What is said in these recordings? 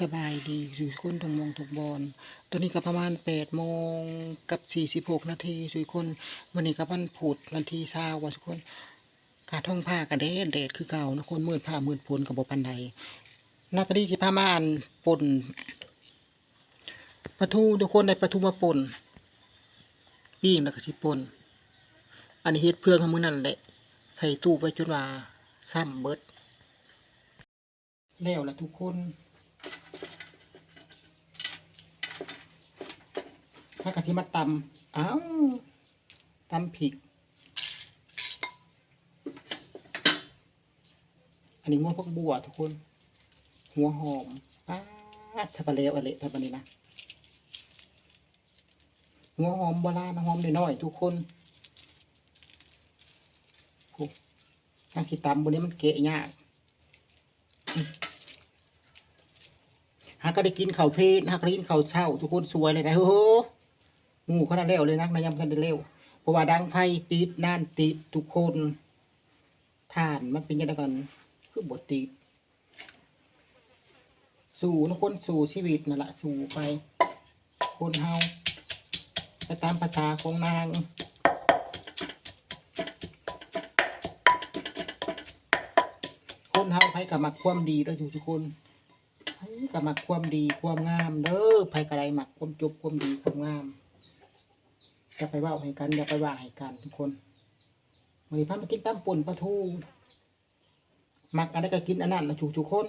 สบายดีสุยคนทุกมงทุกบอลตอนนี้ก็ประมาณแปดโมงกับสี่สิบหกนาทีสุยคนวันนี้ก็วันพุธวันที่เช้าวันทุกคนกาท่องผ้ากระเดดเดดคือเก่านะคนมืดผ้ามืดพลกับบปันใดนาตาลีสิผ้าม่านปนปลาทูทุกคนได้ปลาทูมาปนปิ้งแล้วก็สิปนอันนี้เฮ็ดเพื่องของมือนั่นแหละใส่ตู้ไปจนว่าซ้ำเบิดแล้วละทุกคน ถ้ากะทิมาตำอ้าวตำผิก อันนี้หัวพวกบัวทุกคน หัวหอมป้าทับเลวอะไรทับนี้นะ หัวหอมโบราณหอมน้อยๆทุกคนถ้าขีตำบนนี้มันเกะยากหาก็ได้กินข้าวเพลนหากได้กินข้าวเช้า ทุกคนสวยเลยนะโอ้ โหหมูขนาดเร็วเลยนะนายำทันได้เร็วเพราะว่าดังไฟติดน่านติดทุกคนทานมันเป็นยังไงกันคือบทติดสู่นคนสู่ชีวิตนั่นแหละสู่ไป คนเฮาไปตามภาษาของนางคนเฮาไปกับมักความดีเด้อทุกคนไผก็มักความดีความงามเด้อไผก็ได้มักความจบความดีความงาม อย่าไปว่าให้กันอย่าไปว่าให้กันทุกคนวันนี้พามากินตำป่นปลาทูมักอะไรก็กินอันนั้นนะทุกทุกคน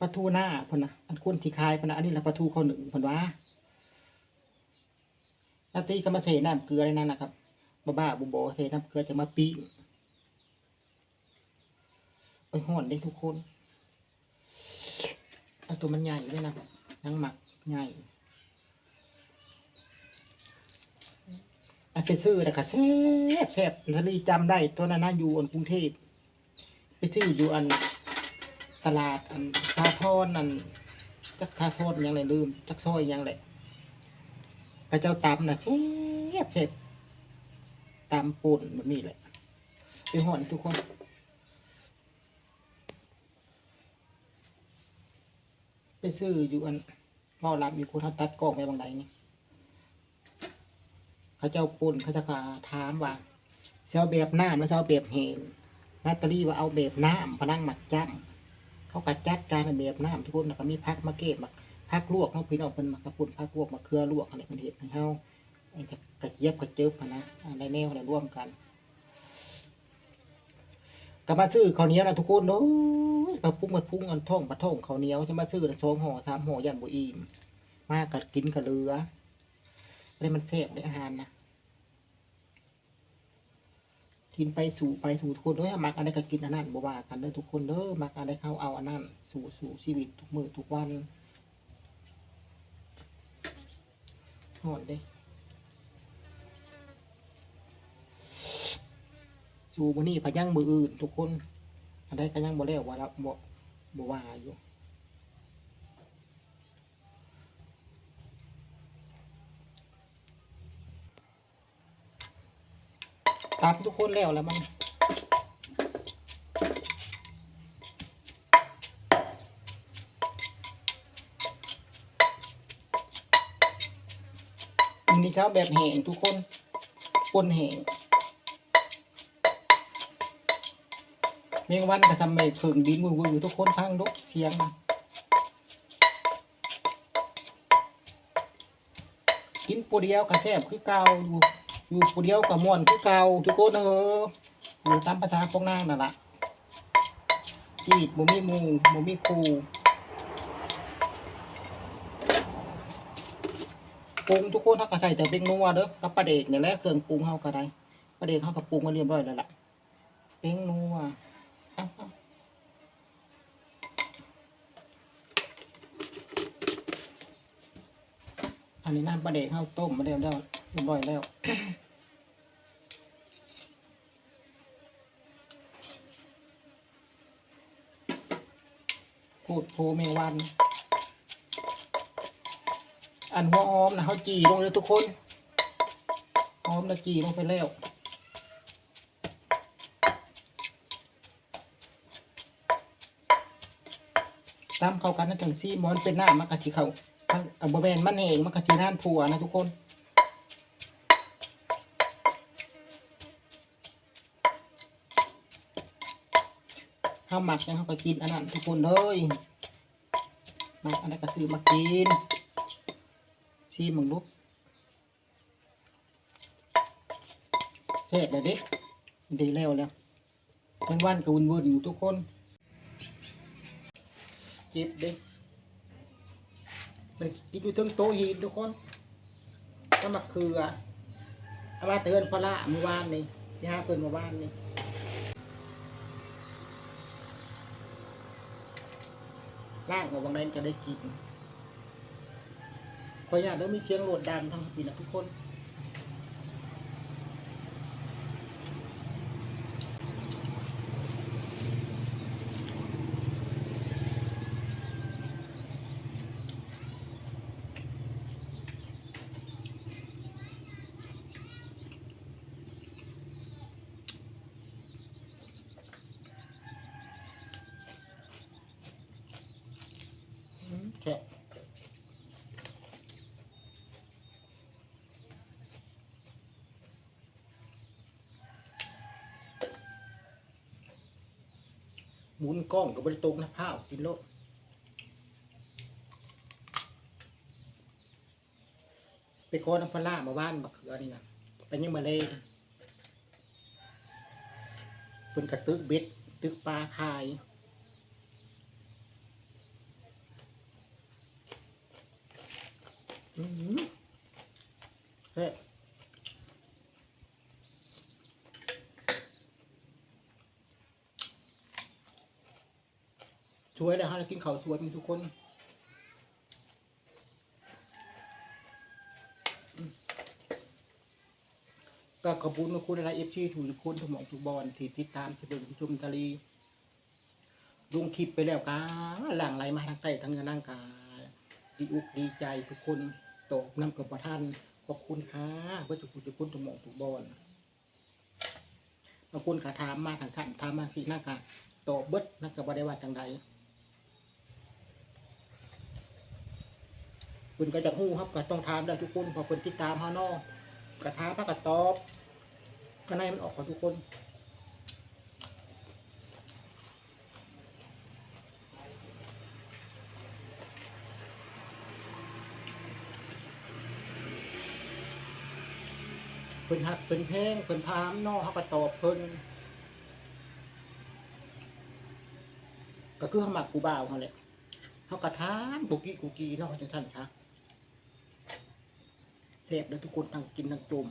ปลาทูหน้าพนนะอันคนที่คายพนนะอันนี้ละปลาทูเขาหนึ่งพนว่าลาตีก็มาใส่น้ำเกลืออะไรนั่นนะครับบ้าบ้าบุบอใส่น้ำเกลือจะมาปิ้งไปห่อนได้ทุกคนเอาตัวมันใหญ่ด้วยนะนังหมักใหญ่อัน ไปซื้อนะคะแซ่บแซ่บทะเลจำได้ตัวนั้นนะอยู่อันกรุงเทพไปซื้ออยู่อันตลาดอันทาทอนอันจักทาทอนยังไรลืมจักซอยยังไรพระเจ้าตำนะแซ่บแซ่บตำป่นแบบนี้แหละไปห่อนทุกคนไปซื้ออยู่อันเมารับอยู่คุณทัตัดกล้องไปบางใดนี่ เขาเจ้าปุ่นเขาจะขาถามว่าเซาแบบน้ำแล้วเซาแบบแห้งนาตาลีว่าเอาแบบน้ำพนังหมักจ้ำเขากระจัดการแบบน้ำทุกคนก็มีพักมาเก็บมาพักลวกเขาพี่น้องเป็นมากระปุ่นพักลวกมาเครือลวกอะไรเป็นเห็ดให้เขาไอ้กระเจี๊ยบกระเจี๊ยบนะอะไรแนวอะไรร่วมกันก็มาซื้อข้าวเหนียวนะทุกคนเนาะปลาพุ่งมาพุ่งอันท่องปลาท่องข้าวเหนียวจะมาซื้อสองห่อสามห่อยันบุอิ่มมากัดกินกับเรือ อะไรมันแซ่บได้อาหารนะกินไปสู่ไปสู่ทุกคนเด้อมักอะไรก็กินอันนั้นบ่ว่ากันเด้อทุกคนเด้อมักอะไรเข้าเอาอันนั้นสู่สู่ชีวิตทุกมือทุกวันหอดเด้สู่มื้อนี้พยังมืออื่นทุกคนอันใดก็ยังบ่แล้วว่าละบ่บ่ว่าอยู่ ตามทุกคนแล้วแล้วมันอันนี้เช้าแบบแห้งทุกคนปนแห้งเมียงวันก็ทำให้ฝึงดินมือวือทุกคนฟังดุเสียงกินปูเดียวกระแซบคือเก่าอยู่ อยู่ปูเดียวกับม่วนคือเก่าทุกคนเอออยู่ตามภาษาพวกนางนั่นแหละชีวิตบ่มีหมู่บ่มีครูปรุงทุกคนเขาก็ใส่แต่เป็นนัวเด้อกับปลาเด็กเนี่ยแหละเครื่องปรุงเขาก็ได้ปลาเด็กเขาก็ปรุงมาเรียบร้อยแล้วล่ะเป็นนัวอันนี้น้ำปลาเด็กเข้าต้มมาแล้วแล้ว เรียบร้อยแล้วพูดโพเมงวัน อันหัวหอมนะเขาจีลงเลยทุกคนหอมนะจีลงไปแล้วตามเข้ากันนะจังซี่มันเป็นหน้ามันกะสิเขาทั้งอะบ่แม่นมันเองมันกะสิด้านผัวนะทุกคน ข้าวหมักนี่ยเขาก็กินอันนั้นทุกคนเลยหมักอันนั้นก็ซื้อมากินซีมึงลุกเสร็จเลยดิดีแล้วแล้วมันวันกับวุ่นวุ่นๆอยู่ทุกคนจิบดิมันกินอยู่ทั้งโต๊ะหินทุกคนก็มาเคือเอามาเตือนพระละเมื่อวานนี่ที่ห้าเปิดเมื่อวานนี่ ล่างกับบางแดนจะได้กินขออนุญาตแล้วมีเสียงโหลดดันทั้งปีนะทุกคน อืมแค่ หมุนกล้องกับบริตรงนะพ้าวกินโลดไปขอน้ำพล่ามาบ้านบักเขือนี่นะไปยังมาเลยเป็นกระตึกเบ็ดตึกปลาคายอืมเฮ้ย ช่วยเลยฮะเรากินข้าวสวยมีทุกคนก็ขอบคุณนะคุณอะไรเอฟซีถูกทุกคนทุกหมองทุกบอลที่ติดตามที่เบิ่งที่ชมทะเลลงคลิปไปแล้วกาหลังไหลมาทางใต้ทางเหนือนั่งกาดีอุกดีใจทุกคนตกนำกับประท่านขอบคุณค่ะเพื่อทุกคนทุกคนทุกหมองทุกบอลบางคนก็ถามมาทางขันถามมาสิหน้ากาตอบเบิดนักกับบได้ว่าจังใด คุณก็จะหู้ครับก็ต้องถามได้ทุกคนเพอคนติดตามเขาเนอกกระถาพระกระตอบก็ในมันออกกับทุกคนเพิ่นหักเพิ่นแพงเพิ่นถามนอเขาก็ตอบเพิ่นก็คือเขามักกูบ่าวเขาแหละเขาก็ถามกูกี้กูกี้นอกจังท่านคะ เสพแล้วทุกคนทั้งกินทั้งจม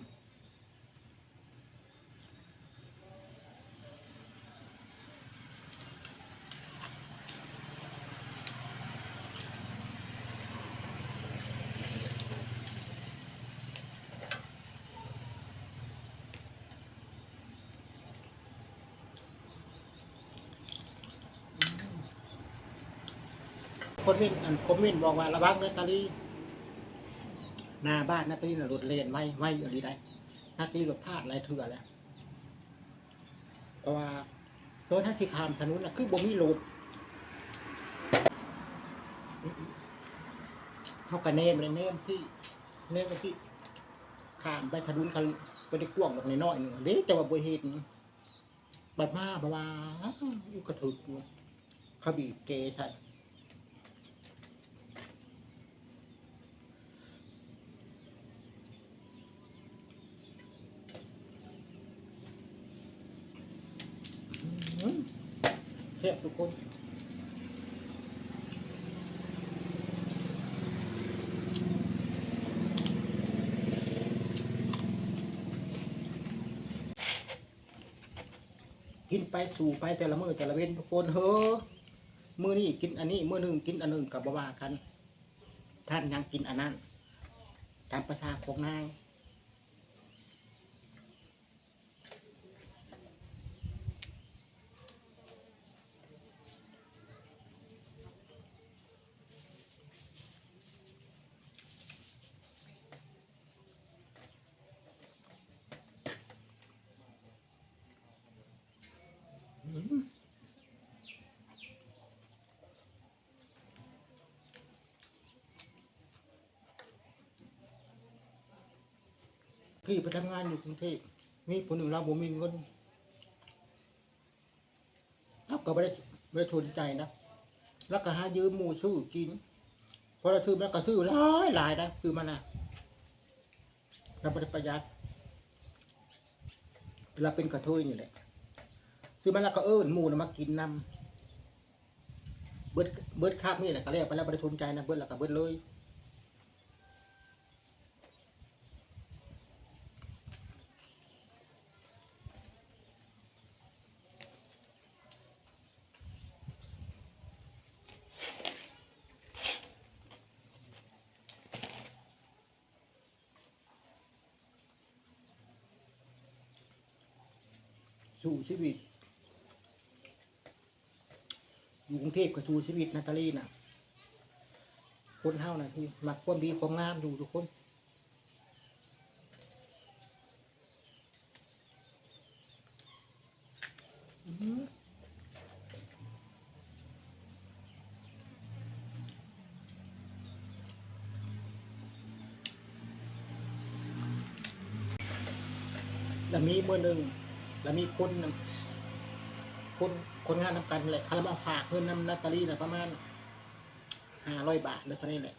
คนเมนอันคอมเมนต์บอกว่าระวังเนื้อตาลี หน้าบ้านนาตีน่ะรถเลนไว้ไว้อะไรได้นาตาลีรถพลาดอะไรเถื่อแล้วเพราะว่าตัวท่าที่ขามถนนน่ะคือบ่มีรถเขากระเนมเลยเนมพี่เนมพี่ขามไปถนนกันไปได้กว้างแบบน้อยหนึ่งเด็กจะว่าบ่เห็นบัดมาบ่ว่าอยู่กระถึกเขาบีบเกใช่ อืมแซ่บทุกคนกินไปสู่ไปแต่ละมือแต่ละเว้นทุกคนเฮ้อมือนี่กินอันนี้มือหนึ่งกินอันหนึ่งกับบว่ากัน ท่านยังกินอันนั้นตามประชาของนาง กี้ไปทำงานอยู่กรุงเทพมีคนหนึ่งเราบ่มีเงินเราก็ไม่ได้ไม่ได้สนใจนะแล้วก็หายืมหมูซื้อกินพอเราซื้อแล้วก็ซื้อหลายหลายนะซื้อมานะเราไม่ได้ประหยัดเราเป็นกระเทยนี่แหละซื้อมาแล้วก็เอิ้นหมูนะมากินนำเบิดเบิดคาบนี่แหละก็เรียกไปแล้วไม่ได้สนใจนะเบิดแล้วก็เบิดเลย สู่ชีวิต อยู่กรุงเทพก็สู่ชีวิตนาตาลีน่ะ คนเฮาน่ะที่มักความดีความงามดูทุกคนอื้อหือแล้วมีเมื่อหนึ่ง แล้วมีคนคนคนงานทำกันแหละเขามาฝากเงินนำนาตาลีน่ะประมาณห้าร้อยบาทแล้วเท่านี้แหละ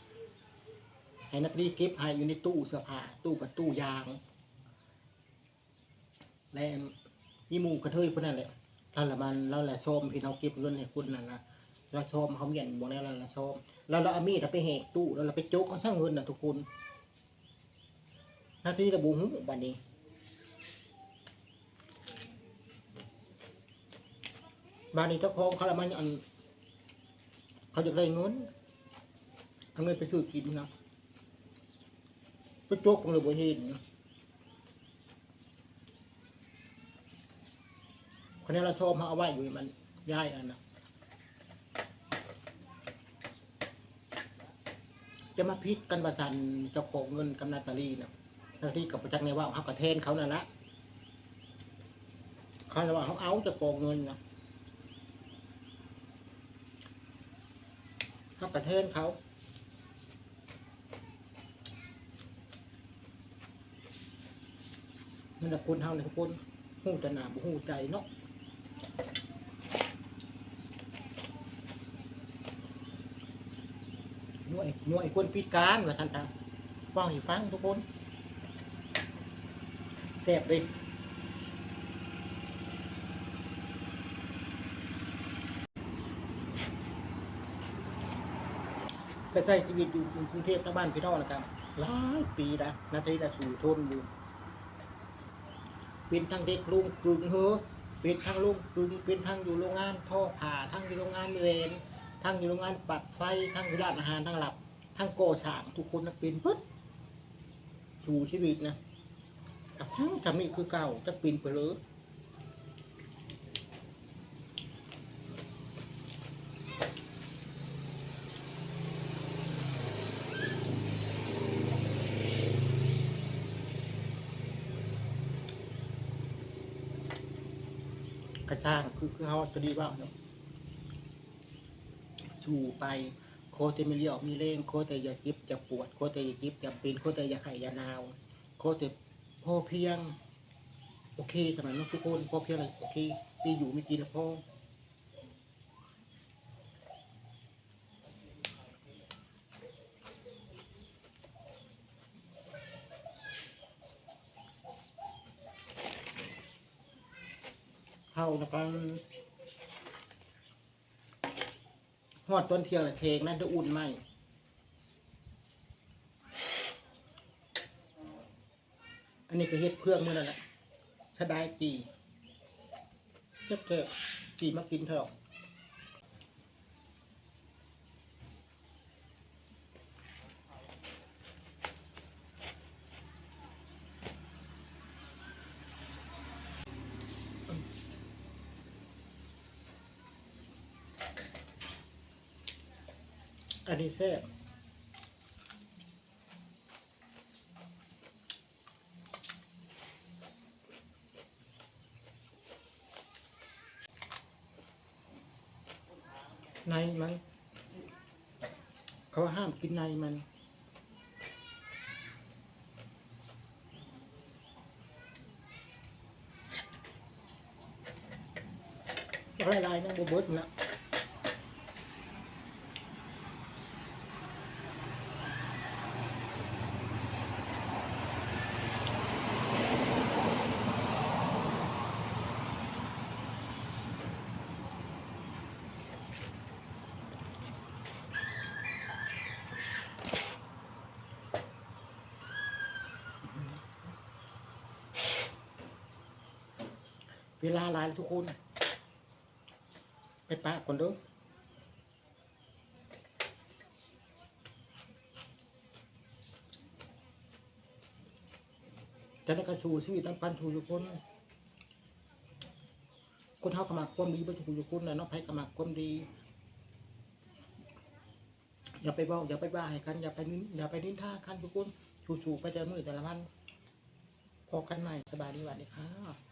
ให้นาตาลีเก็บให้อยู่ในตู้เสื้อผ้าตู้กับตู้ยาง และมีหมูกระเทยคนนั้นแหละท่านละมันเราแหละส้มที่เราเก็บเงินให้คุณนั่นนะเราส้มเขาเมียนบอกแล้วเราละส้มแล้วเราเอามีดเอาไปแหกตู้แล้วเราไปโจกเอาสร้างเงินนะทุกคนนาทีระบุหูบันนี้ บานนี้เจ้าของเขาละมันอันเขาจะได้เงินเอาเงินไปซื้อกินนะไปโจกของเราบ่เห็นนะคนนี้เราชอบมาเอาไว้อยู่มันย้ายอันนะจะมาพิษกันประสันเจ้าของเงินกับนาตาลีนะนาตาลีกับประจักษ์ในว่าเขากระเทนเขานั่นละเขาเลยว่าเขาเอาเจ้าของเงินนะ เขาประเทศเขานั่นแหละคนเฮาเนี่ยคนหูจะหนาบ่หูใจเนาะหน่วยหน่วยคนพิการว่าท่านตาฟังให้ฟังทุกคนแซ่บเลย ใช้ชีวิตอยู่กรุงเทพทั้งบ้านพี่น้องนะครับหลายปีนะนาทีละสู่ทนอยู่ เป็นทั้งเด็กลุงกึ่งเฮอเป็นทั้งลุงกึ่งเป็นทั้งอยู่โรงงานท่อผ่าทั้งอยู่โรงงานเวรทั้งอยู่โรงงานปัดไฟทั้งอยู่ร้านอาหารทั้งหลับ ทั้งโกสางทุกคนนะเป็นปึ๊ดสู่ชีวิตนะอะทำนี่คือเก่าจะปีนไปเลย กระช่างคือคือเขาจะดีว่าเนาะสู่ไปโคแต่ไม่เลี้ยวมีเร่งโคแต่อย่าจิบอย่าปวดโคแต่อย่าจิบอย่าปีนโคแต่อย่าไข่อย่านาว โคแต่พ่อเพียง โอเคสมัยนั้นทุกคนพ่อเพียงอะไรโอเคไปอยู่ไม่กินแล้วพ่อ เข้าแล้วกันหอดต้นเทียงเละเทงนั่นจะอุ่นไหมอันนี้ก็เฮ็ดเพื่องมื่อนั่นแหละชะได้ปีเจ็บเจ็บปีมากินเถอะ อันนี้เซ่บในมัน เขาห้ามกินในมัน ร้อยลายนั่งบนบดนะ เวลาลายแล้วทุกคน ไปปะก่อนเด้อจะได้กระชูชีวิตน้ำปันถูทุกคนคนเท่ากระมักความดีบ่ถูกทุกคนนะเนาะไผกระมักความดี อย่าไปบอกอย่าไปบ้าให้กัน อย่าไปนินอย่าไปนินท่ากันทุกคนสู้ๆไปแต่มือแต่ละวันพอกันใหม่สบายดีหวัดดีค่ะ